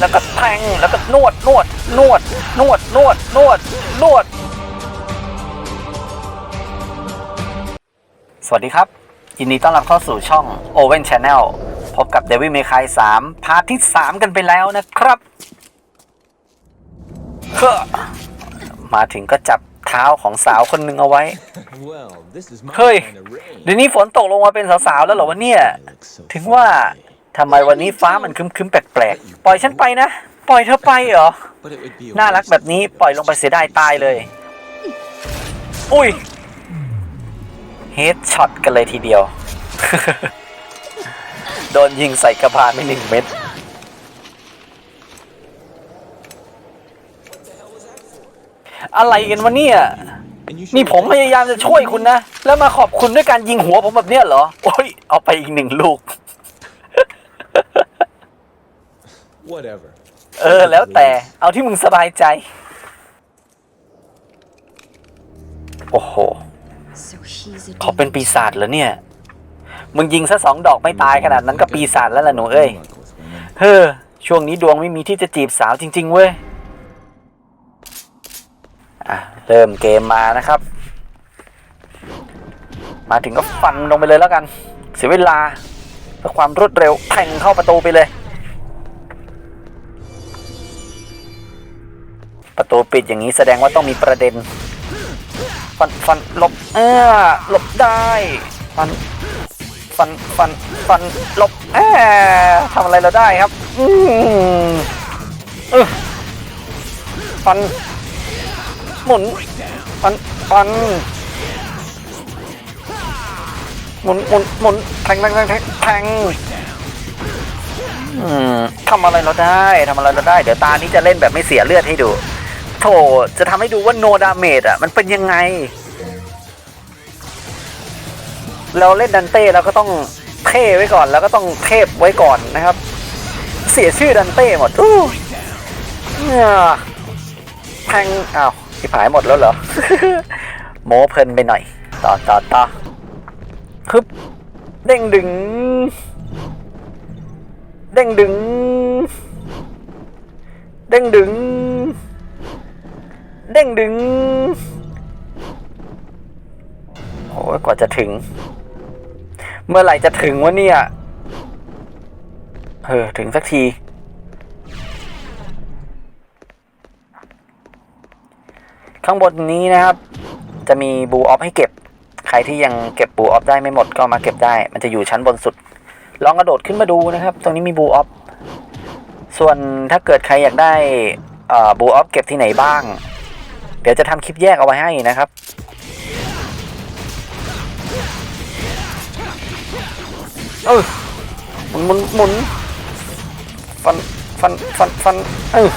แล้วก็แทงแล้วก็นวดนวดนวดนวดนวดนวดนวด สวัสดีครับ ยินดีต้อนรับเข้าสู่ช่อง Owen Channel พบกับ Devil May Cry 3 พาร์ทที่ 3 กันไปแล้วนะครับเฮ้อมาถึงก็จับเท้าของสาวคนหนึ่งเอาไว้ เฮ้ย เดี๋ยวนี้ฝนตกลงมาเป็นสาวๆแล้วเหรอวะเนี่ย ถึงว่า ทำไมวันนี้ฟ้ามันครึ้มๆแปลกๆ ปล่อยฉันไปนะ ปล่อยเธอไปเหรอ น่ารักแบบนี้ปล่อยลงไปเสียดายตายเลย อุ้ย เฮดช็อตกันเลยทีเดียว โดนยิงใส่กระบาลไปหนึ่งเม็ด อะไรกันวะเนี่ยนี่ผมพยายามจะช่วยคุณนะ แล้วมาขอบคุณด้วยการยิงหัวผมแบบเนี้ยเหรอ โอ้ย เอาไปอีกหนึ่งลูก whatever. เออ แล้วแต่เอาที่มึงสบายใจ โอ้โห So he's a เขาเป็นปีศาจเหรอเนี่ย มึงยิงซะสองดอกไม่ตายขนาดนั้นก็ปีศาจแล้วล่ะหนูเอ้ย Luck with women. เฮ้อ ช่วงนี้ดวงไม่มีที่จะจีบสาวจริง ๆ เว้ย อะ เริ่มเกมมานะครับ มาถึงก็ฟันลงไปเลยแล้วกัน เสียเวลาเพื่อความรวดเร็วแทงเข้าประตูไปเลย ประตูปิดอย่างนี้แสดงว่าต้องมีประเด็น ฟันฟันหลบเออหลบได้ ฟันฟันฟันฟันหลบแอบทำอะไรเราได้ครับ อืมเออฟัน หมุน ฟันฟันหมุนหมุนหมุนแทงแทงแทงแทงแทงอืมทำอะไรเราได้ทำอะไรเราได้ เดี๋ยวตานี้จะเล่นแบบไม่เสียเลือดให้ดู โถจะทำให้ดูว่าโนดาเมจอะ มันเป็นยังไง เราเล่นดันเต้เราก็ต้องเท่ไว้ก่อน แล้วก็ต้องเทพไว้ก่อนนะครับ เสียชื่อดันเต้หมดอู้เนี่ยแทงอ้าวที่ผายหมดแล้วเหรอ โมเพลินไปหน่อย ต่อต่อต่อฮึบเด้งดึง เด้งดึง เด้งดึง เด้งดึง โอ้ยกว่าจะถึง เมื่อไหร่จะถึงวะเนี่ย เออ ถึงสักที ข้างบนนี้นะครับ จะมีบูออฟให้เก็บ ใครที่ยังเก็บบูออฟได้ไม่หมดก็มาเก็บได้ มันจะอยู่ชั้นบนสุด ลองกระโดดขึ้นมาดูนะครับ ตรงนี้มีบูออฟส่วนถ้าเกิดใครอยากได้บูออฟเก็บที่ไหนบ้าง เดี๋ยวจะทำคลิปแยกเอาไว้ให้นะครับ เออหมุนหมุนหมุนฟันฟันฟันฟันเออ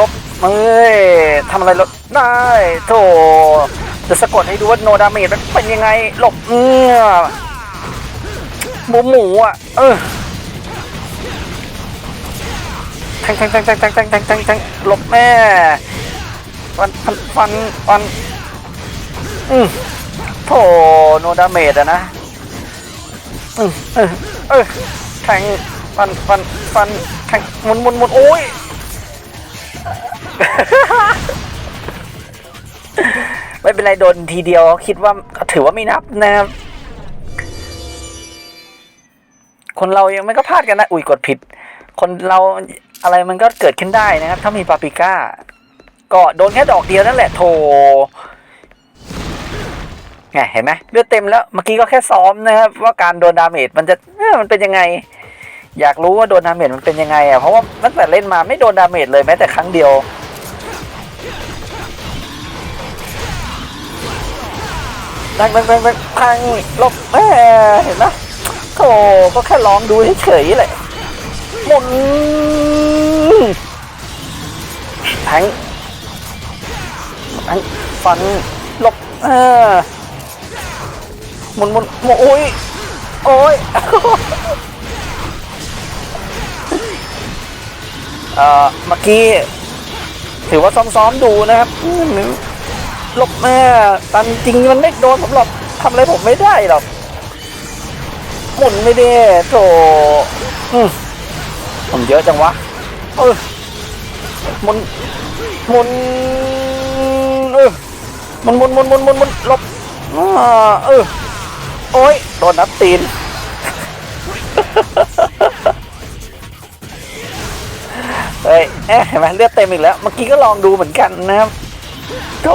ลบเอ้ยทำอะไรลบได้โถจะสะกดให้ดูว่าโนดาเมจมันเป็นยังไง หลบเนี่ยหมูหมูอะ เออ แทงแทงแทงแทงแทงแทงแทงแทงแทงหลบแม่ฟันฟันฟันฟันอืมโถโนดาเมจอะนะเออเออเออแทงฟันฟันฟันแทงหมุนหมุนหมุนโอ้ยไม่เป็นไรโดนทีเดียวคิดว่าถือว่าไม่นับนะครับคนเรายังไม่ก็พลาดกันนะ อุ้ยกดผิด คนเรา อะไรมันก็เกิดขึ้นได้นะครับ ถ้ามีปาปิก้า ก็โดนแค่ดอกเดียวนั่นแหละโถไงเห็นไหมเลือดเต็มแล้วเมื่อกี้ก็แค่ซ้อมนะครับ ว่าการโดนดาเมจมันจะมันเป็นยังไง อยากรู้ว่าโดนดาเมจมันเป็นยังไงอะเพราะว่าตั้งแต่เล่นมาไม่โดนดาเมจเลยแม้แต่ครั้งเดียวแทงแทงแทงแทงแทงลบแหมเห็นไหมโธ่ก็แค่ลองดูเฉยๆแหละหมุน แทงแทงฟันหลบเออหมุนหมุนหมุนโอ้ยโอ้ยเอ่อเมื่อกี้ถือว่าซ้อมๆดูนะครับลบแม่ตามจริงมันไม่โดนผมหรอกทำอะไรผมไม่ได้หรอกหมุนไม่ได้โถอืมผมเยอะจังวะ เออหมุนหมุนเออหมุนหมุนหมุนหมุนหมุนมนลบอ่าเออโอ้ยโดนนับตีนเฮ้ยเห็นไหมเลือดเต็มอีกแล้ว เมื่อกี้ก็ลองดูเหมือนกันนะครับโถ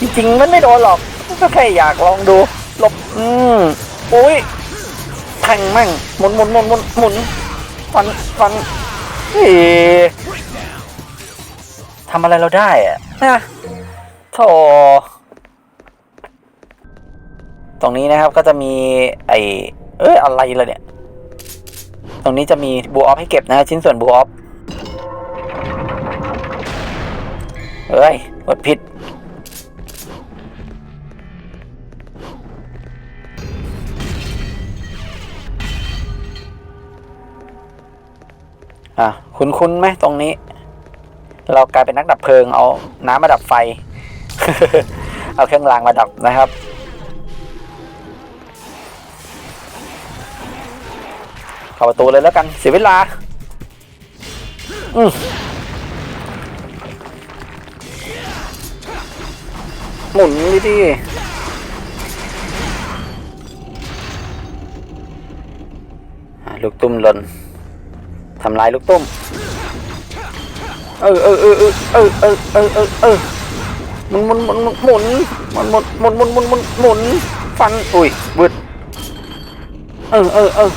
จริงๆมันไม่โดนหรอกก็แค่อยากลองดูหลบอืมอุ้ยแทงแม่งหมุนหมุนหมุนหมุนหมุนฟันฟัน เฮ้ยทำอะไรเราได้อะนะโถตรงนี้นะครับก็จะมีไอเอ้ยอะไรล่ะเนี่ย ตรงนี้จะมีบูออฟให้เก็บนะชิ้นส่วนบูออฟเฮ้ยกดผิด อะคุ้นคุ้นไหมตรงนี้ เรากลายเป็นนักดับเพลิง เอาน้ำมาดับไฟ เอาเครื่องรางมาดับนะครับ เข้าประตูเลยแล้วกันเสียเวลา อืหมุนดิดิลูกตุ้มหล่น ทำลายลูกตุ้ม เออเออเออเออเออเออเออเออหมุนหมุนหมุนหมุนหมุนหมุนหมุนหมุนหมุนหมุนหมุนฟันอุ้ยบึดเออเออเออ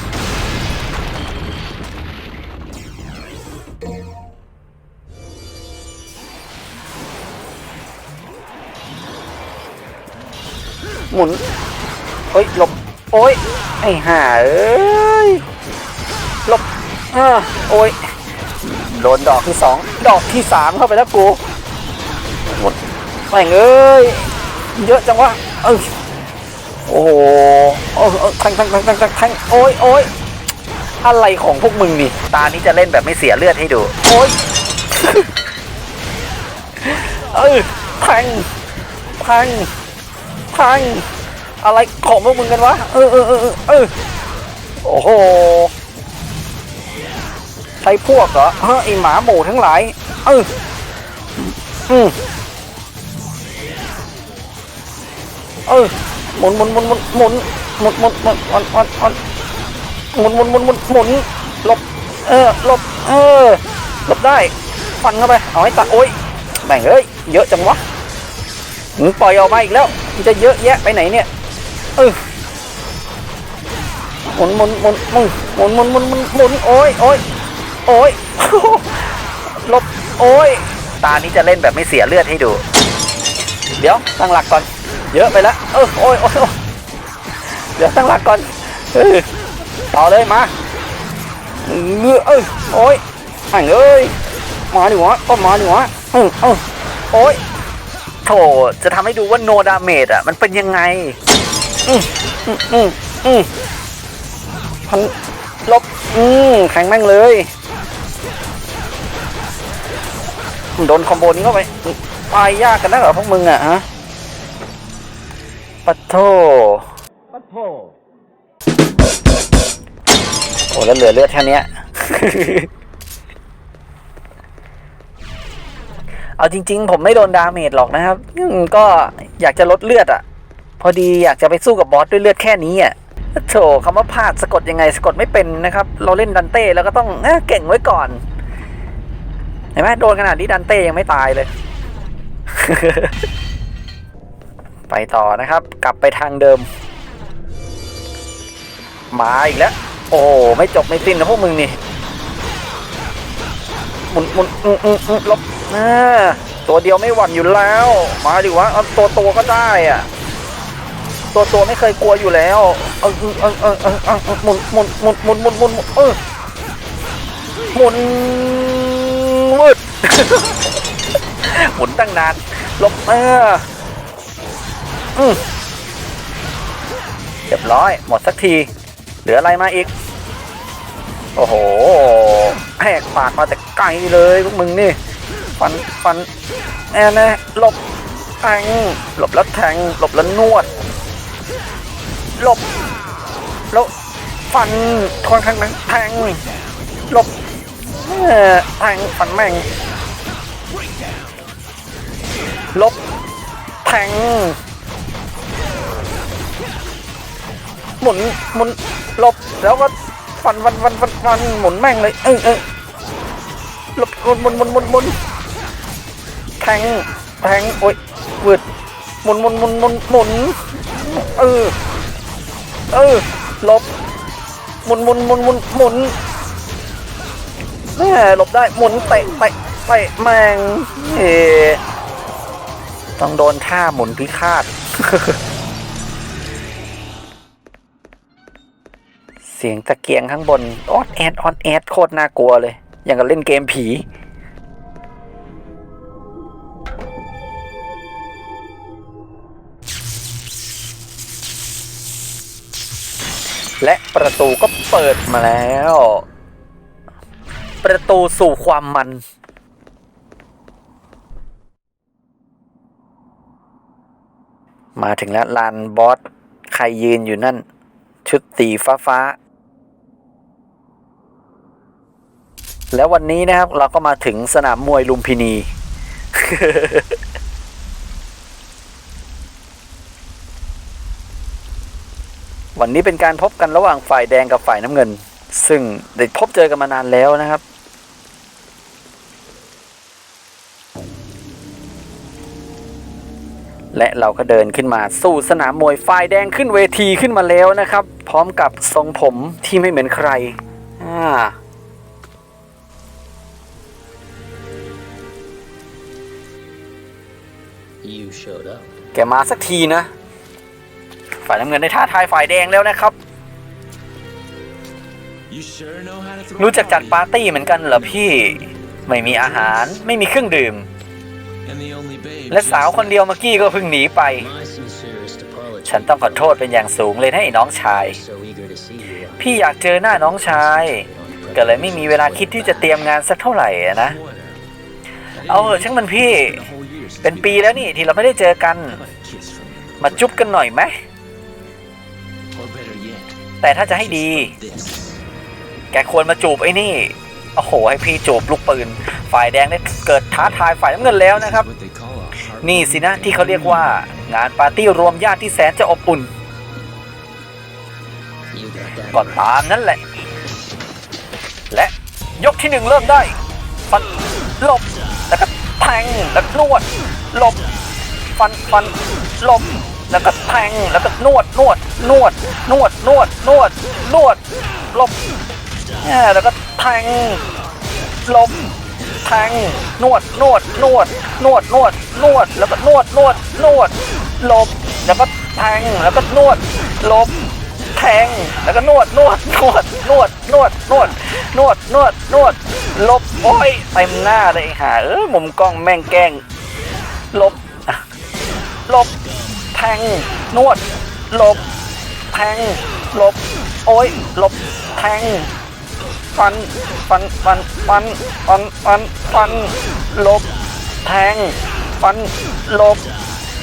หมุนเฮ้ยหลบ โอ้ย ไอ้ห่าเอ้ย บอ่าโอ้ยโดนดอกที่สองดอกที่สามเข้าไปแล้วกูหมดแม่งเอ้ยเยอะจังวะเออโอ้โหเออเออแทงแทงแทงแทงแทงแทงโอ้ยโอ้ยอะไรของพวกมึงนี่ตานี้จะเล่นแบบไม่เสียเลือดให้ดู โอ้ยเออแทงแทงพังอะไรของพวกมึงกันวะ เออเออเออเออเออโอ้โห ใช่พวกเหรอเฮะไอหมาหมูทั้งหลาย เอออืมเออหมุนหมุนหมุนหมุนหมุนหมุนหมุนหมุนหมุนหมุนหมุนหมุนหมุนหมุนหมุนหลบ เออหลบ เออหลบได้ฟันเข้าไป เอาให้ตาโอ้ยแม่งเอ้ย เยอะจังวะมึงปล่อยออกมาอีกแล้วมันจะเยอะแยะไปไหนเนี่ยเออหมุนหมุนหมุนหมุนหมุนหมุนหมุนหมุนโอ้ยโอ้ย โอ้ยหลบโอ้ยตานี้จะเล่นแบบไม่เสียเลือดให้ดู เดี๋ยวตั้งหลักก่อน เยอะไปแล้วเออโอ้ยโอ้ยเดี๋ยวตั้งหลักก่อนเออต่อเลยมาเออเออโอ้ยแม่งเอ้ยมาดิวะก็มาดิวะเออเออโอ้ยโถจะทำให้ดูว่าโนดาเมจอะ มันเป็นยังไง อืมอืมอืมอืมพันลบ อืมแข็งแม่งเลย โดนคอมโบนี้เข้าไปตายยากกันนะเหรอพวกมึงอะฮะปัดโทปัดโทโอ้แล้วเหลือเลือดแค่เนี้ยเอาจริง ๆ ผมไม่โดนดาเมจหรอกนะครับอืมก็อยากจะลดเลือดอะ พอดีอยากจะไปสู้กับบอสด้วยเลือดแค่นี้อะโถคำว่าพลาดสะกดยังไงสะกดไม่เป็นนะครับ เราเล่นดันเต้แล้วก็ต้องเอ้อเก่งไว้ก่อนเห็นไหมโดนขนาดนี้ดันเต้ยังไม่ตายเลย ไปต่อนะครับ กลับไปทางเดิม มาอีกแล้ว โอ้ไม่จบไม่สิ้นนะพวกมึงนี่หมุนหมุนอืมอืมอืมลบอ่าตัวเดียวไม่หวั่นอยู่แล้ว มาดิวะเอาตัวตัวก็ได้อะตัวตัวไม่เคยกลัวอยู่แล้วเออเออเออเออเออเออหมุนหมุนหมุนหมุนหมุนหมุนหมุนเออหมุน วืดหมุนตั้งนานลบเอออืมเรียบร้อย หมดสักที เหลืออะไรมาอีก โอ้โหแหกปากมาแต่ไกลเลยพวกมึงนี่ ฟัน ฟันแน่แน่หลบแทงหลบแล้วแทงหลบแล้วนวด หลบ แล้ว ฟันค่อนข้างแทงหลบ แทงฟันแม่ง ลบ แทง หมุน หมุน ลบ แล้วก็ฟันฟันฟันฟันฟันหมุนแม่งเลย เออเออลบหมุนหมุนหมุนหมุนแทง แทง โอ้ยวืดหมุนหมุนหมุนหมุนหมุน เออ เออ ลบ หมุนหมุนหมุนหมุนหมุน แม่หลบได้หมุนเตะเตะเตะแมงเอต้องโดนท่าหมุนพิฆาตเสียงตะเกียงข้างบนออดแอดออดแอดโคตรน่ากลัวเลย อย่างกับเล่นเกมผีและประตูก็เปิดมาแล้ว ประตูสู่ความมันมาถึงแล้วลานบอส ใครยืนอยู่นั่น ชุดตีฟ้าฟ้าๆแล้ววันนี้นะครับเราก็มาถึงสนามมวยลุมพินี วันนี้เป็นการพบกันระหว่างฝ่ายแดงกับฝ่ายน้ำเงิน ซึ่งได้พบเจอกันมานานแล้วนะครับ และเราก็เดินขึ้นมาสู่สนามมวยฝ่ายแดงขึ้นเวทีขึ้นมาแล้วนะครับ พร้อมกับทรงผมที่ไม่เหมือนใครอ่า You showed up. แกมาสักทีนะ ฝ่ายน้ำเงินได้ท้าทายฝ่ายแดงแล้วนะครับ You sure know how to throw รู้จัก a จัด party. ปาร์ตี้เหมือนกันเหรอพี่ ไม่มีอาหารไม่มีเครื่องดื่ม และสาวคนเดียวเมื่อกี้ก็เพิ่งหนีไป My sincerest apology. ฉันต้องขอโทษเป็นอย่างสูงเลยนะไอ้น้องชาย So eager to see you. พี่อยากเจอหน้าน้องชาย ก็เลยไม่มีเวลาคิดที่จะเตรียมงานสักเท่าไหร่อะนะ Whatever. เอาเถอะช่างมันพี่ The whole year since เป็น we ปีแล้วนี่ที่เราไม่ได้เจอกัน How about a kiss from you? มาจุ๊บกันหน่อยไหม Or better yet, แต่ถ้าจะให้ดี this. แกควรมาจูบไอ้นี่ โอ้โห ให้พี่จูบลูกปืน ฝ่ายแดงได้เกิดท้าทายฝ่ายน้ำเงินแล้วนะครับ นี่สินะที่เขาเรียกว่างานปาร์ตี้รวมญาติที่แสนจะอบอุ่นก็ตามนั้นแหละ และยกที่หนึ่งเริ่มได้ฟันหลบแล้วก็แทงแล้วก็นวดหลบฟันฟันหลบแล้วก็แทงแล้วก็นวดนวดนวดนวดนวดนวดนวดหลบแล้วก็แทงหลบ แทงนวดนวดนวดนวดนวดนวดแล้วก็นวดนวดนวดลบแล้วก็แทงแล้วก็นวดลบแทงแล้วก็นวดนวดนวดนวดนวดนวดนวดนวดนวดลบโอ้ยเต็มหน้าเลยหาเออมุมกล้องแม่งแกล้งลบลบแทงนวดลบแทงลบโอ้ยลบแทง ฟันฟันฟันฟันฟันฟันฟันลบแทงฟันลบ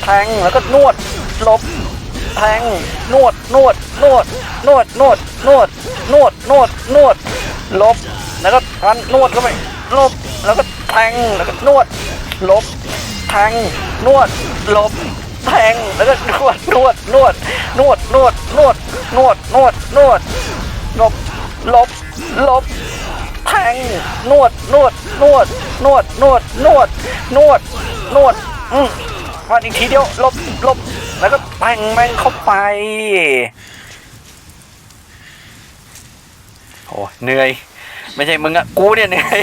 แทงแล้วก็นวดลบแทงนวดนวดนวดนวดนวดนวดนวดนวดนวดลบแล้วก็ฟันนวดเข้าไปลบแล้วก็แทงแล้วก็นวดลบแทงนวดลบแทงแล้วก็นวดนวดนวดนวดนวดนวดนวดนวดนวดลบลบ ลบแทงนวดนวดนวดนวดนวดนวดนวดนวดอืมฟันอีกทีเดียวลบลบแล้วก็แทงแม่งเข้าไปโอ้เหนื่อย ไม่ใช่มึงอะกูเนี่ยเหนื่อย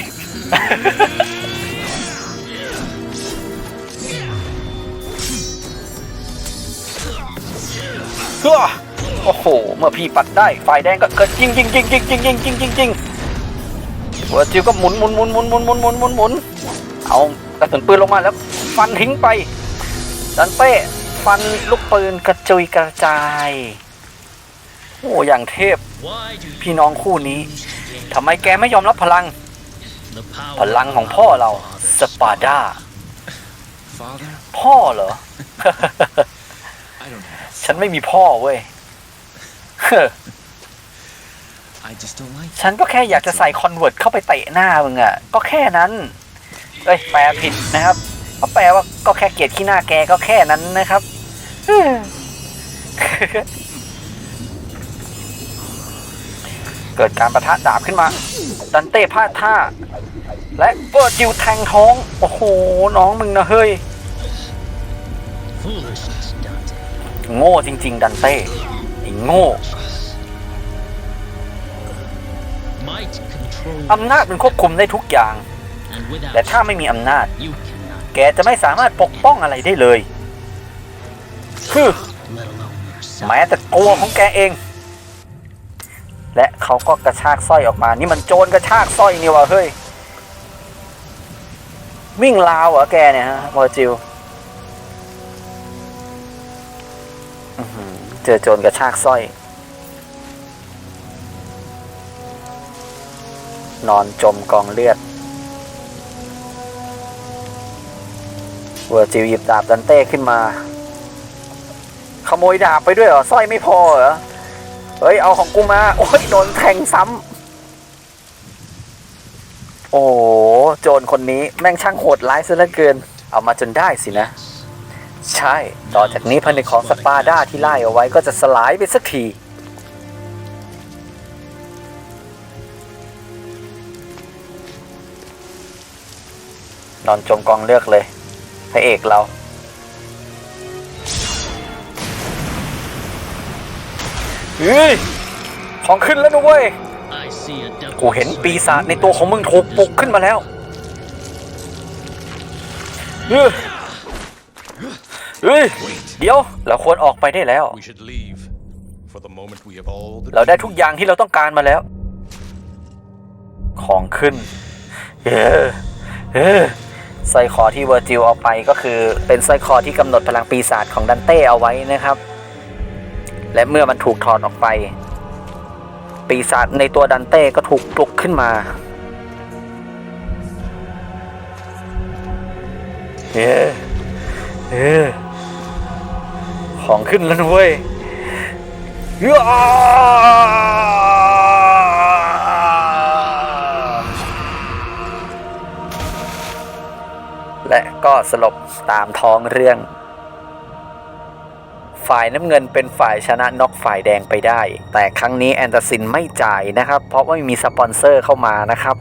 เฮ้อ โอ้โห เมื่อพี่ปัดได้ ฝ่ายแดงก็เกิดยิงยิงยิงยิงยิงยิงยิงยิงยิงหัวจิวก็หมุนหมุนหมุนหมุนหมุนหมุนหมุนหมุนหมุนเอากระสุนปืนลงมาแล้ว ฟันทิ้งไปดันเป้ฟันลูกปืนกระจุยกระจายโอ้อย่างเทพ พี่น้องคู่นี้ทำไมแกไม่ยอมรับพลัง พลังของพ่อเราสปาดา Father, พ่อเหรอ ฉันไม่มีพ่อเว้ย ฉันก็แค่อยากจะใส่คอนเวิร์ตเข้าไปเตะหน้ามึงอะก็แค่นั้นเอ้ยแปลผิดนะครับก็แปลว่าก็แค่เกลียดขี้หน้าแกก็แค่นั้นนะครับเฮ้ยเกิดการประทะดาบขึ้นมา ดันเต้พลาดท่า และเปิดจิวแทงท้อง โอ้โห น้องมึงนะเฮ้ย Foolishness, Dante. โง่จริง ๆ ดันเต้ไอ้ โง่อำนาจมันควบคุมได้ทุกอย่าง แต่ถ้าไม่มีอำนาจ แกจะไม่สามารถปกป้องอะไรได้เลยคือแม้แต่ตัวของแกเอง และเขาก็กระชากสร้อยออกมา นี่มันโจรกระชากสร้อยนี่วะเฮ้ย วิ่งราวเหรอแกเนี่ยฮะวอจิล จอโจรกระชากสร้อย นอนจมกองเลือด เวอร์จิลหยิบดาบดันเต้ขึ้นมา ขโมยดาบไปด้วยเหรอสร้อยไม่พอเหรอ เฮ้ย เอาของกูมา โอ้ยโดนแทงซ้ำ โอ้โจรคนนี้แม่งช่างโหดร้ายซะเหลือเกิน เอามาจนได้สินะ ใช่ ต่อจากนี้พันในของสปาด้าที่ไล่เอาไว้ก็จะสลายไปสักที นอนจมกองเลือกเลย พระเอกเราเฮ้ย ของขึ้นแล้วนะเว้ย กูเห็นปีศาจในตัวของมึงถูกปลุกขึ้นมาแล้วเฮ้ย เฮ้ยเดี๋ยวเราควรออกไปได้แล้ว We should leave. For the moment, we have all the เราได้ทุกอย่างที่เราต้องการมาแล้ว ของขึ้นเออเออสร้อยคอที่เวอร์จิลเอาไปก็คือเป็นสร้อยคอที่กำหนดพลังปีศาจของดันเต้เอาไว้นะครับ และเมื่อมันถูกถอดออกไป ปีศาจในตัวดันเต้ก็ถูกปลุกขึ้นมาเออเออ ของขึ้นแล้วนะเว้ยย้าและก็สลบตามท้องเรื่อง ฝ่ายน้ำเงินเป็นฝ่ายชนะน็อกฝ่ายแดงไปได้ แต่ครั้งนี้แอนเดอร์ซินไม่จ่ายนะครับ เพราะว่าไม่มีสปอนเซอร์เข้ามานะครับ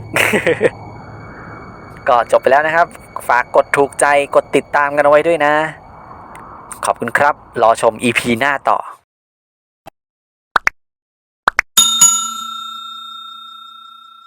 ก็จบไปแล้วนะครับ ฝากกดถูกใจกดติดตามกันเอาไว้ด้วยนะ ขอบคุณครับ รอชม EP หน้าต่อ